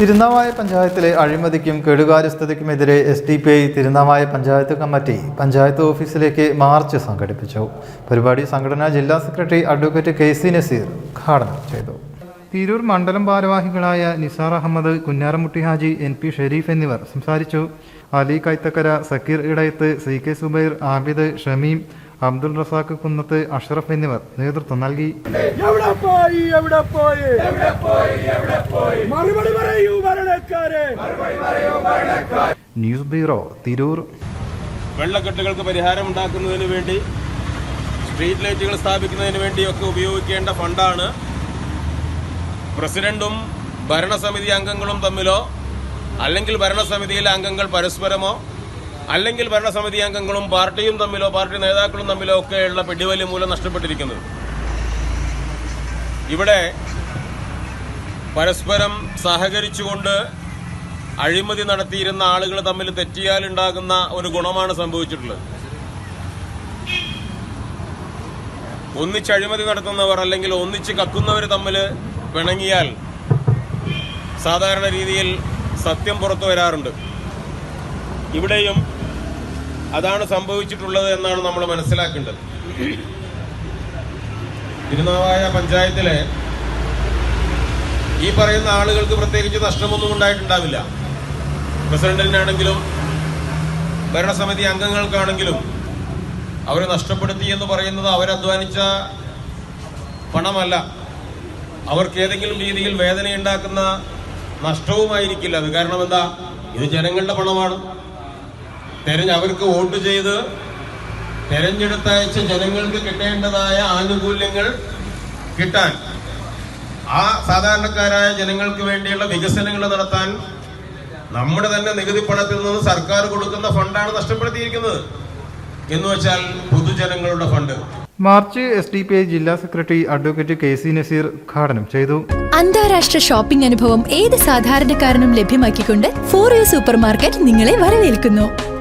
തിരുനാവായ പഞ്ചായത്തിലെ അഴിമതിക്കും കെടുകാര്യസ്ഥതയ്ക്കുമെതിരെ S D P I Tirunavaya panchayat committee panchayat ഓഫീസിലേക്ക് മാർച്ച് സംഘടിപ്പിച്ചു. പരിപാടി സംഘടനാ ജില്ലാ secretary advocate K C Naseer ഉദ്ഘാടനം ചെയ്തു. തിരൂർ മണ്ഡലം ഭാരവാഹികളായ നിസാർ അഹമ്മദ് കുഞ്ഞാറമുട്ടി ഹാജി എൻ പി ഷെരീഫ് എന്നിവർ സംസാരിച്ചു. അലി കൈത്തക്കര സക്കീർ ഇടയത്ത് സി കെ സുബൈർ ആബിദ് ഷമീം അബ്ദുൾ റസാഖ് കുന്നത്ത് അഷ്റഫ് എന്നിവർ നേതൃത്വം നൽകി. എവിടെ പോയി എവിടെ പോയി? മറുപടി പറയൂ ഭരണക്കാരെ. News bureau Tirur. വെള്ളക്കെട്ടുകൾക്ക് പരിഹാരം ഉണ്ടാക്കുന്നതിന് വേണ്ടി സ്ട്രീറ്റ് ലൈറ്റുകൾ സ്ഥാപിക്കുന്നതിന് വേണ്ടിയൊക്കെ ഉപയോഗിക്കേണ്ട ഫണ്ടാണ് പ്രസിഡന്റും ഭരണസമിതി അംഗങ്ങളും തമ്മിലോ അല്ലെങ്കിൽ ഭരണസമിതിയിലെ അംഗങ്ങൾ പരസ്പരമോ അല്ലെങ്കിൽ ഭരണസമിതി അംഗങ്ങളും പാർട്ടിയും തമ്മിലോ പാർട്ടി നേതാക്കളും തമ്മിലോ ഒക്കെയുള്ള പിടിവലി മൂലം നഷ്ടപ്പെട്ടിരിക്കുന്നത്. ഇവിടെ പരസ്പരം സഹകരിച്ചുകൊണ്ട് അഴിമതി നടത്തിയിരുന്ന ആളുകൾ തമ്മിൽ തെറ്റിയാലുണ്ടാകുന്ന ഒരു ഗുണമാണ് സംഭവിച്ചിട്ടുള്ളത്. ഒന്നിച്ച് അഴിമതി നടത്തുന്നവർ അല്ലെങ്കിൽ ഒന്നിച്ച് കക്കുന്നവർ തമ്മിൽ പിണങ്ങിയാൽ സാധാരണ രീതിയിൽ സത്യം പുറത്തു വരാറുണ്ട്. ഇവിടെയും അതാണ് സംഭവിച്ചിട്ടുള്ളത് എന്നാണ് നമ്മൾ മനസ്സിലാക്കേണ്ടത്. തിരുനാവായ പഞ്ചായത്തിലെ ഈ പറയുന്ന ആളുകൾക്ക് പ്രത്യേകിച്ച് നഷ്ടമൊന്നും ഉണ്ടായിട്ടുണ്ടാവില്ല. പ്രസിഡന്റിനാണെങ്കിലും ഭരണസമിതി അംഗങ്ങൾക്കാണെങ്കിലും അവരെ നഷ്ടപ്പെടുത്തി എന്ന് പറയുന്നത് അവരധ്വാനിച്ച പണമല്ല. അവർക്ക് ഏതെങ്കിലും രീതിയിൽ വേദനയുണ്ടാക്കുന്ന നഷ്ടവുമായിരിക്കില്ല. അത് കാരണം എന്താ? ഇത് ജനങ്ങളുടെ പണമാണ്. തെരഞ്ഞ അവർക്ക് വോട്ട് ചെയ്ത് തെരഞ്ഞെടുത്തയച്ച ജനങ്ങൾക്ക് കിട്ടേണ്ടതായ ആനുകൂല്യങ്ങൾ കിട്ടാൻ ആ സാധാരണക്കാരായ ജനങ്ങൾക്ക് വേണ്ടിയുള്ള വികസനങ്ങൾ നടത്താൻ നമ്മുടെ തന്നെ നികുതി പണത്തിൽ നിന്ന് സർക്കാർ കൊടുക്കുന്ന ഫണ്ടാണ് നഷ്ടപ്പെടുത്തിയിരിക്കുന്നത്. എന്ന് വെച്ചാൽ പൊതുജനങ്ങളുടെ fund. March S D P I ജില്ലാ secretary advocate K C Naseer ഉദ്ഘാടനം ചെയ്തു. അന്താരാഷ്ട്ര ഷോപ്പിംഗ് അനുഭവം ഏത് സാധാരണക്കാരനും ലഭ്യമാക്കിക്കൊണ്ട് ഫോർ യു സൂപ്പർ മാർക്കറ്റ് നിങ്ങളെ വരവേൽക്കുന്നു.